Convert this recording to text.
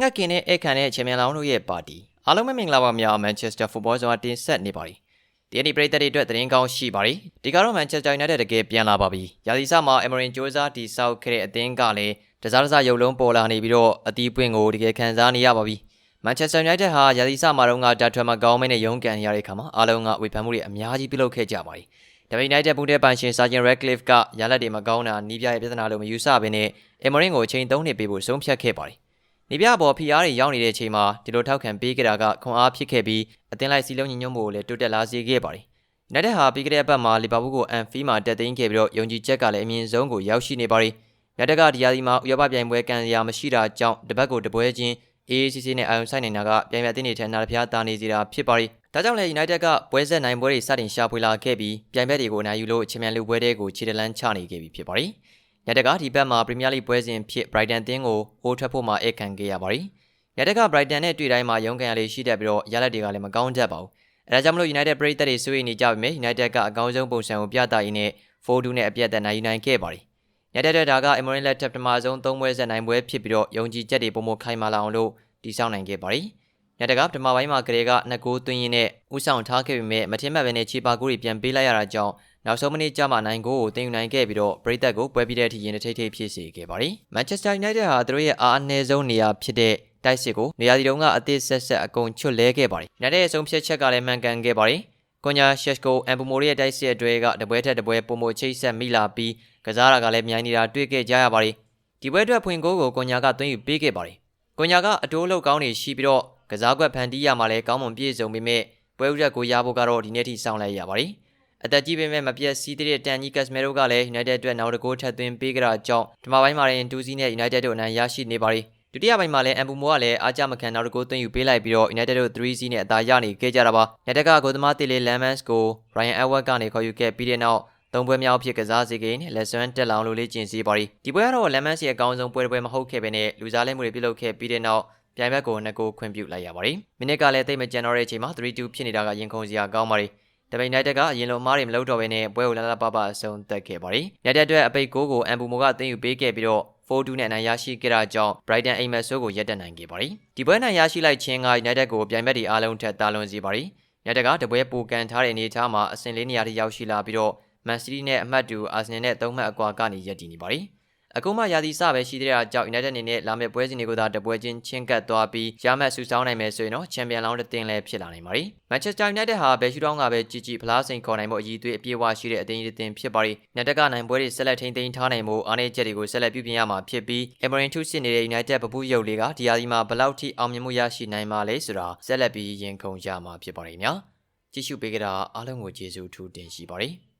ငှက်ကင်နဲ့ဧကန်နဲ့ချန်ပီယံလောင်းတို့ရဲ့ပါတီအားလုံးပဲမင်္ဂလာပါများမန်ချက်စတာဖူဘောဆိုတာတင်ဆက်နေပါတယ်ဒီနေ့ပြည်သက်တွေအတွက်သတင်းကောင်းရှိပါတယ်ဒီကတော့မန်ချက်စတာယူနိုက်တက်တကယ်ပြန်လာပါပြီရာသီစမှာအမရင်ဂျိုးစားတီဆောက်ခဲ့တဲ့အသင်းကလည်းတစားတစားရုပ်လုံးပေါ်လာနေပြီးတော့အတီးပွင့်ကိုတကယ်ခံစားနေရပါပြီမန်ချက်စတာယူနိုက်တက်ဟာရာသီစမှာတော့ကဒါထွမ်မကောင်းမင်းနဲ့ရုန်းကန်ရတဲ့အခါမှာအားလုံးကဝေဖန်မှုတွေအများကြီးပြုလုပ်ခဲ့ကြပါတယ်ဒါပေမဲ့ United ဘုံတဲ့ပန်ရှင်စာဂျင် Redcliffe ကရလက်တွေမကောင်းတာနီးပြရဲ့ပြဿနာလို့မယူဆဘဲနဲ့အမရင်ကိုအချိန်၃နှစ်ပေးဖို့ဆုံးဖြတ်ခဲ့ပါတယ် နေပြပေါ်ဖီအားတွေရောက်နေတဲ့အချိန်မှာဒီလိုထောက်ခံပေးကြတာကခွန်အားဖြစ်ခဲ့ပြီးအသင်းလိုက်စီလုံးညီညွတ်မှုကိုလည်းတိုးတက်လာစေခဲ့ပါတယ်။နိုင်တဲ့ဟာပြီးခဲ့တဲ့အပတ်မှာလီဗာပူးကိုအန်ဖီမှာတက်သိမ်းခဲ့ပြီးတော့ယုံကြည်ချက်ကလည်းအမြင့်ဆုံးကိုရောက်ရှိနေပါတယ်။မြတ်တက်ကဒီယာဒီမှာဥရောပပြိုင်ပွဲကန်ရမရှိတာကြောင့်တပတ်ကိုတပွဲချင်း AACC နဲ့အာယုံဆိုင်နေတာကပြိုင်ပွဲအသင်းတွေထက်နာတပြားတာနေစီတာဖြစ်ပါတယ်။ဒါကြောင့်လည်း United ကပွဲဆက်နိုင်ပွဲတွေစတင်ရှာဖွေလာခဲ့ပြီးပြိုင်ပွဲတွေကိုနိုင်ယူလို့ချန်ပီယံလိပွဲတွေကိုခြေတလန်းချနေခဲ့ပြီဖြစ်ပါတယ်။ ညတကဒီဘက်မှာပရီးမီးယားလိပွဲစဉ်ဖြစ် Brighton တင်းကိုအိုးထွက်ဖို့မှဧကန်ခဲ့ရပါတယ်။ညတက Brighton နဲ့တွေ့တိုင်းမှာရုန်းကန်ရလေးရှိတတ်ပြီးတော့ရလက်တွေကလည်းမကောင်းတတ်ပါဘူး။အဲဒါကြောင့်မလို့ United ပရိသတ်တွေဆွေးနွေးနေကြပြီမြ United ကအကောင်းဆုံးပုံစံကိုပြသရင်းနဲ့4-2နဲ့အပြတ်သက်နိုင်ယူနိုင်ခဲ့ပါတယ်။ညတတဲ့ဒါက Emery လက်ထပ်ပထမဆုံး၃ပွဲဆက်နိုင်ပွဲဖြစ်ပြီးတော့ယုံကြည်ချက်တွေပုံမခိုင်မာလာအောင်လို့တည်ဆောက်နိုင်ခဲ့ပါတယ်။ ညတကပထမပိုင်းမှာကလေးကနှစ်ဂိုးသွင်းရင်းနဲ့ဥဆောင်ထားခဲ့ပေမဲ့မထင်မှတ်ပဲနဲ့ချီပါကိုတွေပြန်ပေးလိုက်ရတာကြောင့်နောက်ဆုံးမိနစ်ကျမှနိုင်ဂိုးကိုတင်ယူနိုင်ခဲ့ပြီးတော့ပရိသတ်ကိုပွဲပြီးတဲ့အထိရင်ထိတ်ထိတ်ဖြစ်စေခဲ့ပါတယ်။ Manchester United ဟာသူတို့ရဲ့အားအနည်းဆုံးနေရာဖြစ်တဲ့တိုက်စစ်ကိုနေရာဒီတုန်းကအသစ်ဆက်ဆက်အကုန်ချွတ်လဲခဲ့ပါတယ်။ညတဲ့အဆုံးဖြတ်ချက်ကလည်းမှန်ကန်ခဲ့ပါတယ်။ကွန်ညာရှက်ကိုအမ်ဘူမိုရီရဲ့တိုက်စစ်အတွဲကတပွဲထက်တပွဲပုံမချိတ်ဆက်မိလာပြီးကစားတာကလည်းမြိုင်နေတာတွေ့ခဲ့ကြရပါတယ်။ဒီပွဲအတွက်ဖွင့်ဂိုးကိုကွန်ညာကသွင်းယူပေးခဲ့ပါတယ်။ကွန်ညာကအတိုးလောက်ကောင်းနေရှိပြီးတော့ ကစားကွက်ဖန်တီးရမှာလည်းကောင်းမွန်ပြည့်စုံပေမဲ့ပွဲဥရက်ကိုရဖို့ကတော့ဒီနေ့ထိစောင့်လိုက်ရပါတယ်။အသက်ကြီးပေမဲ့မပြတ်စီးတဲ့တန်ကြီးကက်စမဲရိုကလည်း United အတွက်နောက်တကိုးထပ်သွင်းပေးကြတာကြောင့်ဒီမှာပိုင်းမှာရင်တူးစီးနဲ့ United တို့အနိုင်ရရှိနေပါတယ်။ဒုတိယပိုင်းမှာလည်းအမ်ဘူမိုကလည်းအားကြမခံနောက်တကိုးသွင်းယူပေးလိုက်ပြီးတော့ United တို့3စီးနဲ့အသာရနေခဲ့ကြတာပါ။ United ကဂိုသမားတီလီလမ်မန်စ်ကို Ryan Edwards ကနေခေါ်ယူခဲ့ပြီးတဲ့နောက်သုံးပွဲမြောက်ဖြစ်ကစားစေကိန်းနဲ့လက်စွမ်းတက်လောင်လို့လေ့ကျင့်စေပါရီဒီပွဲကတော့လမ်မန်စီအကောင်းဆုံးပွဲတစ်ပွဲမဟုတ်ခဲ့ပဲနဲ့လူစားလဲမှုတွေပြုလုပ်ခဲ့ပြီးတဲ့နောက် ပြိုင်ဘက်ကိုနှစ်ကိုခွင့်ပြုလိုက်ရပါတယ်မိနစ်ကလည်းတိတ်မကြံတော့တဲ့အချိန်မှာ3-2ဖြစ်နေတာကရင်ခုန်စရာကောင်းပါတယ်တပိန်နိုင်တက်ကရင်လုံးမားတွေမလုပ်တော့ဘဲနဲ့ပွဲကိုလာလာပပအဆုံးသတ်ခဲ့ပါတယ်။ညတဲ့အတွက်အပိတ်ကိုကိုအမ်ဘူမိုကတင်ယူပေးခဲ့ပြီးတော့4-2နဲ့အနိုင်ရရှိခဲ့တာကြောင့် Brighton အိမ်မက်ဆိုးကိုရက်တက်နိုင်ခဲ့ပါတယ်။ဒီပွဲနိုင်ရရှိလိုက်ခြင်းက United ကိုပြိုင်ဘက်တွေအားလုံးထက်တာလွန်စေပါတယ်။ညတက်ကတပွဲပူကန်ထားတဲ့အနေအထားမှာအဆင့်လေးနေရာထိရောက်ရှိလာပြီးတော့ Man City နဲ့အမှတ်တူ Arsenal နဲ့၃မှတ်အကွာကနေရပ်တည်နေပါတယ်။ အခုမှရာသီစပဲရှိသေးတာကြောင့် United အနေနဲ့လာမယ့်ပွဲစဉ်တွေကိုသာတပွဲချင်းချင်းကပ်သွားပြီးရမှတ်ဆူဆောင်းနိုင်မယ်ဆိုရင်တော့ချန်ပီယံလောင်းတဲ့တင်လည်းဖြစ်လာနိုင်ပါတယ်။ Manchester United ဟာဘယ်ရှူတောင်းကပဲကြီးကြီးဖလားစိန်ခေါ်နိုင်ဖို့အရည်အသွေးအပြည့်အဝရှိတဲ့အသင်းကြီးတင်ဖြစ်ပါတယ်။နှစ်တက်ကနိုင်ပွဲတွေဆက်လက်ထိန်းသိမ်းထားနိုင်မှုအားနည်းချက်တွေကိုဆက်လက်ပြုပြင်ရမှာဖြစ်ပြီး Emery ထုစစ်နေတဲ့ United ပပူးရုပ်လေးကဒီယာဒီမှာဘလောက်ထိအောင်မြင်မှုရရှိနိုင်မှာလဲဆိုတာဆက်လက်ပြီးရင်ခုန်ကြမှာဖြစ်ပါတယ်ညာ။ကြည့်ရှုပေးကြတာအားလုံးကိုကျေးဇူးထူးတင်ရှိပါတယ်။